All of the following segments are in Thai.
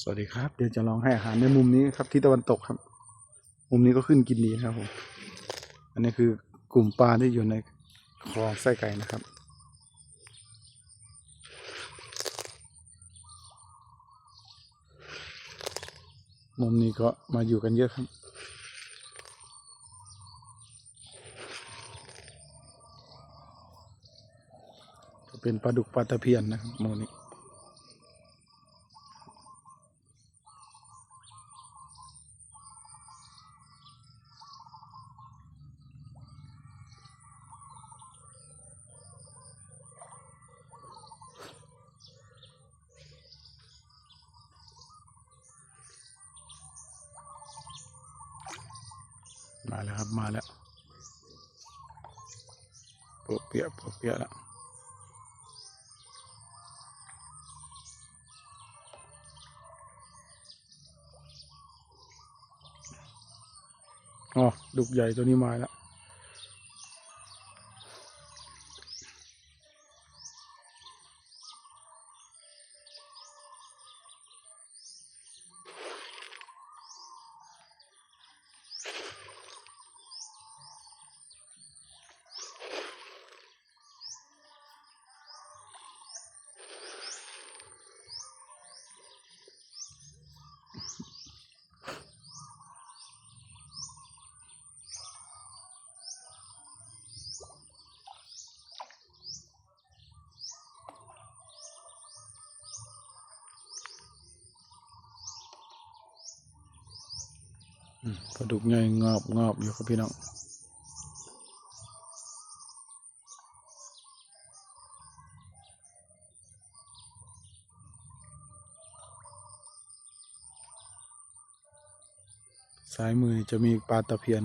สวัสดีครับ เดี๋ยวจะลองให้อาหารในมุมนี้ครับที่ตะวันตกครับ มุมนี้ก็ขึ้นกินดีนะครับผมอันนี้คือกลุ่มปลาที่อยู่ในคลองไส้ไก่นะครับมุมนี้ก็มาอยู่กันเยอะครับจะเป็นปลาดุกปลาตะเพียนนะครับมุมนี้ แล้วครับมาแล้วโปวเปียโปวเปียแล้วอ๋อดุกใหญ่ตัวนี้มาแล้ว อืมปลาดุกใหญ่งอบงอบอยู่ครับพี่น้องซ้ายมือจะมีปลาตะเพียน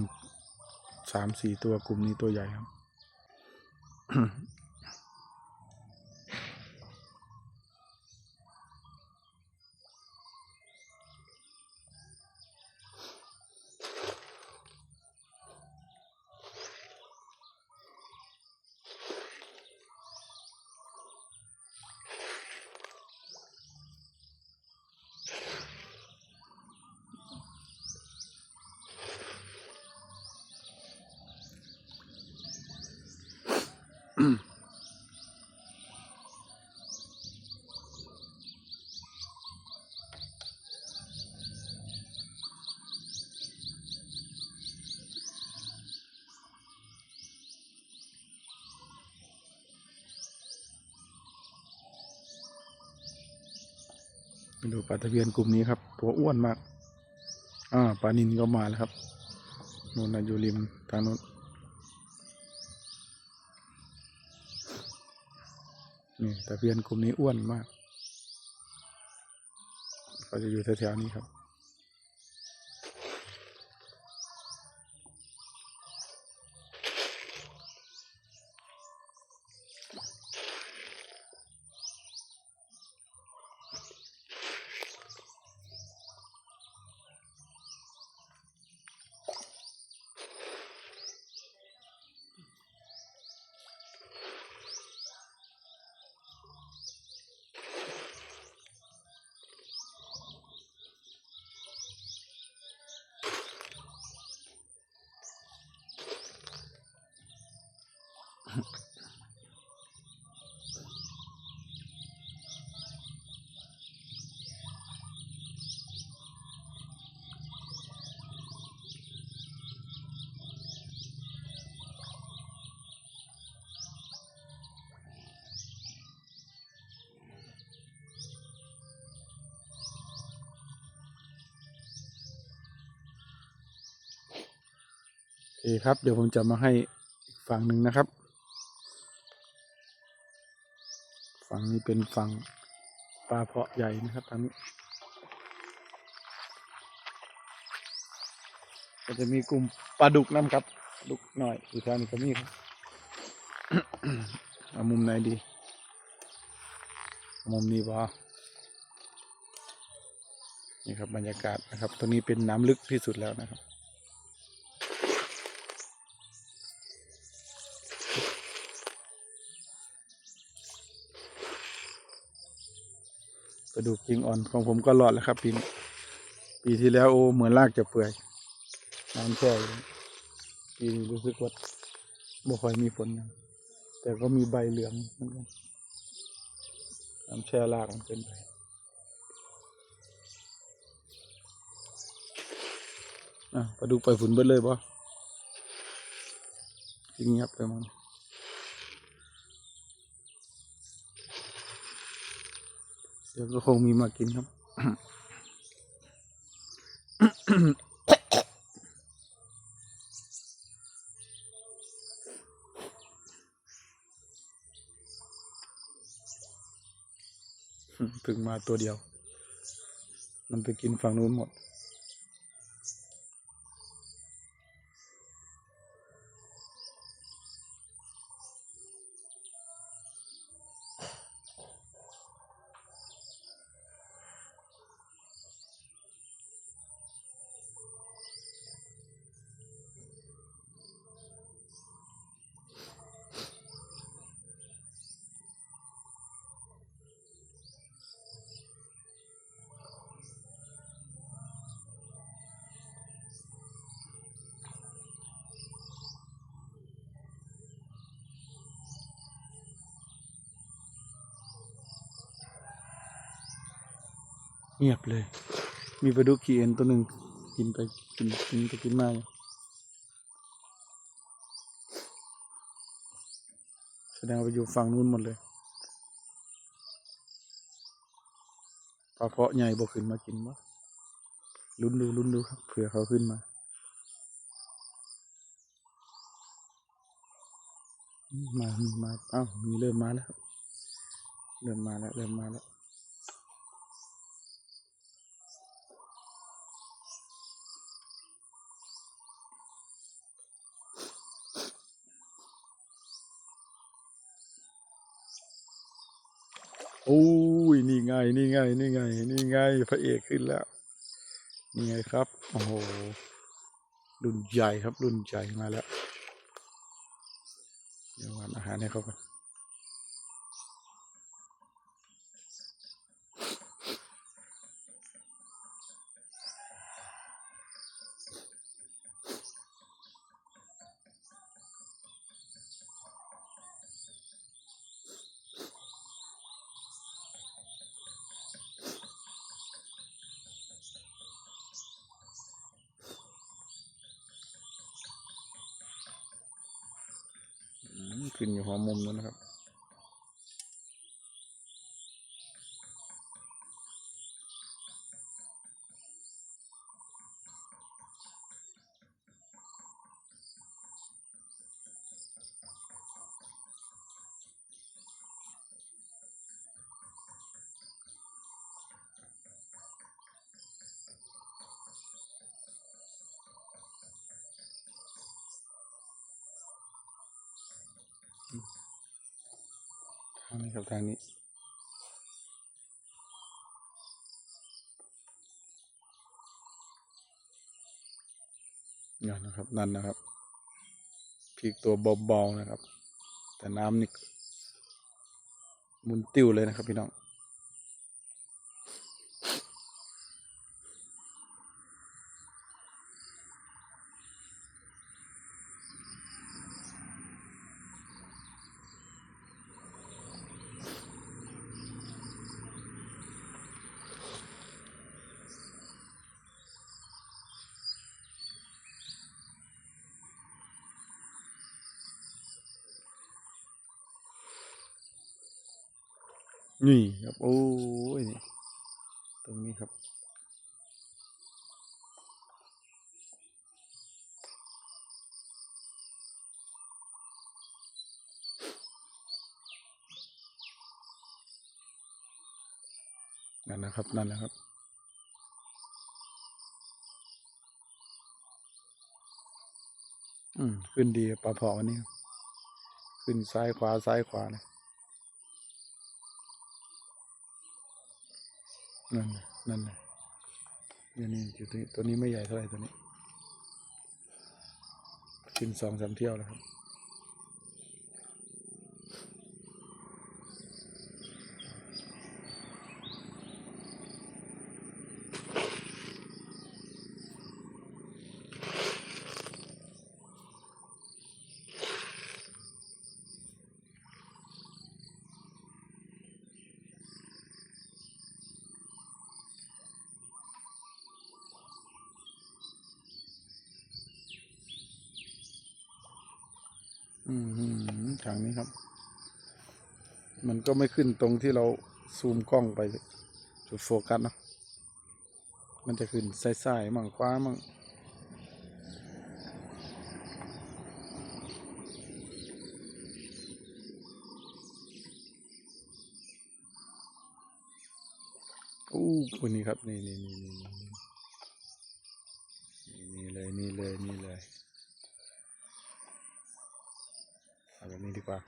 สามสี่ตัวกลุ่มนี้ตัวใหญ่ครับ ไปดูปลาตะเพียนกลุ่มนี้ครับ ตัวอ้วนมาก อ่าปลานินก็มาแล้วครับนู่นนะอยู่ริมทางนู้นนี่ตะเพียนกลุ่มนี้อ้วนมาก ก็จะอยู่แถวๆนี้ครับ โอเคครับ เดี๋ยวผมจะมาให้อีกฝั่งหนึ่งนะครับ ฝั่งนี้ เป็นฝั่งปลาเพาะใหญ่นะครับทางนี้ก็จะมีกลุ่มปลาดุกน้ำครับดุกหน่อยอยู่แถวนี้ก็มีครับเอามุมไหนดีมุมนี้พอนี่ครับบรรยากาศนะครับตรงนี้เป็นน้ำลึกที่สุดแล้วนะครับ ระดูกยิงอ่อนของผมก็รอดแล้วครับ ปีนี้ปีที่แล้วโอ้เหมือนรากจะเปื่อยน้ำแช่ปีนี้รู้สึกว่าบ่ค่อยมีฝนแต่ก็มีใบเหลืองเหมือนกันน้ำแช่รากมันเป็นไปอะปลาดุกไปฝุ่นเบิดเลยปะเงียบไปหมัน เดี๋ยวก็คงมีมากินครับ ถึงมาตัวเดียว มันไปกินฝั่งนู้นหมด เงียบเลย มีปลาดุกขี่เอ็นตัวหนึ่งกินไปกินกินไปกินมาแสดงว่าไปอยู่ฝั่งนู้นหมดเลยปลาเพาะใหญ่บ่ขึ้นมากินวะลุ้นดูลุ้นดูครับเผื่อเขาขึ้นมามมา มา อ้าว มีเริ่มมาแล้ว เริ่มมาแล้ว เริ่มมาแล้ว โอ้ยนี่ไงนี่ไงนี่ไงนี่ไงพระเอกขึ้นแล้วนี่ไงครับโอ้โหรุ่นใหญ่ครับรุ่นใหญ่มาแล้วเดี๋ยววานอาหารให้เขาก่อนอืม ขึ้นอยู่หัวมุมนู้นนะครับ ทางนี้ครับทางนี้นั่นนะครับ นั่นนะครับพลิกตัวเบาๆนะครับ แต่น้ำนี่มุนติ้วเลยนะครับพี่น้อง นี่ครับ โอ้ยตรงนี้ครับ นั่นนะครับ นั่นนะครับอืม ขึ้นดีปลาเผาอันนี้ ขึ้นซ้ายขวาซ้ายขวานะนั่ นั่นนั่นนี่นี่อยู่ตัวนี้ตัวนี้ไม่ใหญ่เท่าไหร่ตัวนี้ กินสองสามเที่ยวแล้วครับ อืมหืมทางนี้ครับ มันก็ไม่ขึ้นตรงที่เราซูมกล้องไปจุดโฟกัสเนอะมันจะขึ้นซ้ายๆมั่งขวามั่งอู้คนนี้ครับ นี่นี่นี่นี่นี่นี่เลยนี่เลยนี่เลย เอาแบบนี้ดีกว่า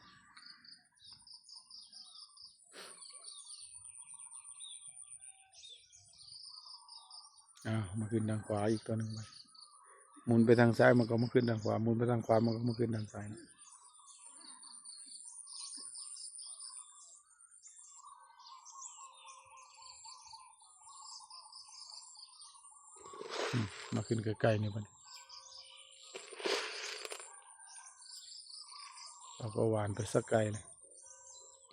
อ้าวมาขึ้นทางขวาอีกตัวหนึ่งไปหมุนไปทางซ้ายมันก็มาขึ้นทางขวาหมุนไปทางขวามันก็มาขึ้นทางซ้ายนะมาขึ้นใกล้ๆนี่มัน เราก็หวานไปสักไกลเลย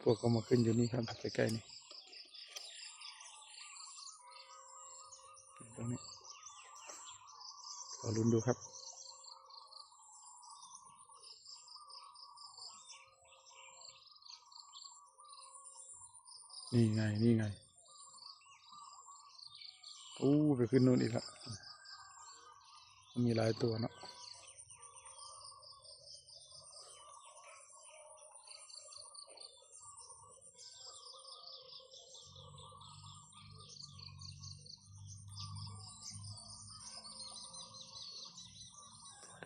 พวกก็มาขึ้นอยู่นี่ครับใกล้ๆนี่ตรงนี้ขอลุ้นดูครับนี่ไง นี่ไง อู้ ไปขึ้นนู่นอีกแล้วมีหลายตัวเนาะ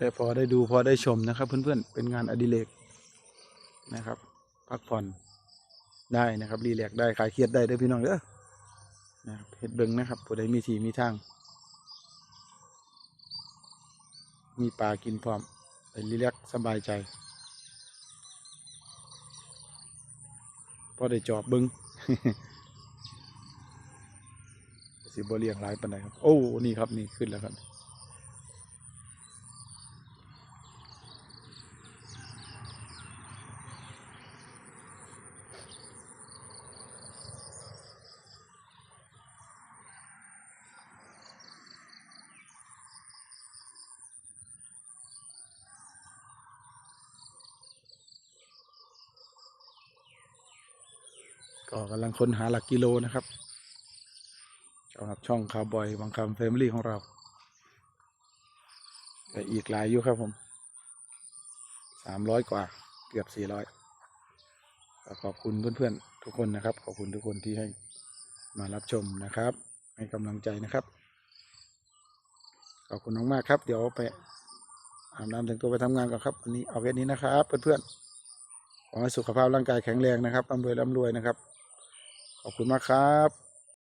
แต่พอได้ดูพอได้ชมนะครับ เพื่อนๆเป็นงานอดิเรกนะครับ พักผ่อนได้นะครับรีแลกได้คลายเครียดได้ด้อพี่น้องเด้อนะครับเฮ็ดเบิ่งนะครับผู้ใดมีทีมีทาง มีปลากินพร้อมไปรีแลกสบายใจพอได้จอบเบิ่งสิบ่เลี้ยงหลายปานใดครับ โอ้ นี่ครับ นี่ขึ้นแล้วครับ ก็กำลังค้นหาหลักกิโลนะครับสำหรับช่องคาวบอยบางคำแฟมิลี่ของเรา แต่อีกหลายอยู่ครับผมสามร้อยกว่าเกือบสี่ร้อยขอบคุณเพื่อนๆทุกคนนะครับ ขอบคุณทุกคนที่ให้มารับชมนะครับ ให้กำลังใจนะครับ ขอบคุณมากๆครับ เดี๋ยวไปอาบน้ำแต่งตัวไปทำงานก่อนครับวันนี้เอาแค่นี้นะครับเพื่อนๆขอให้สุขภาพร่างกายแข็งแรงนะครับร่ำรวยร่ำรวยนะครับ ขอบคุณมากครับ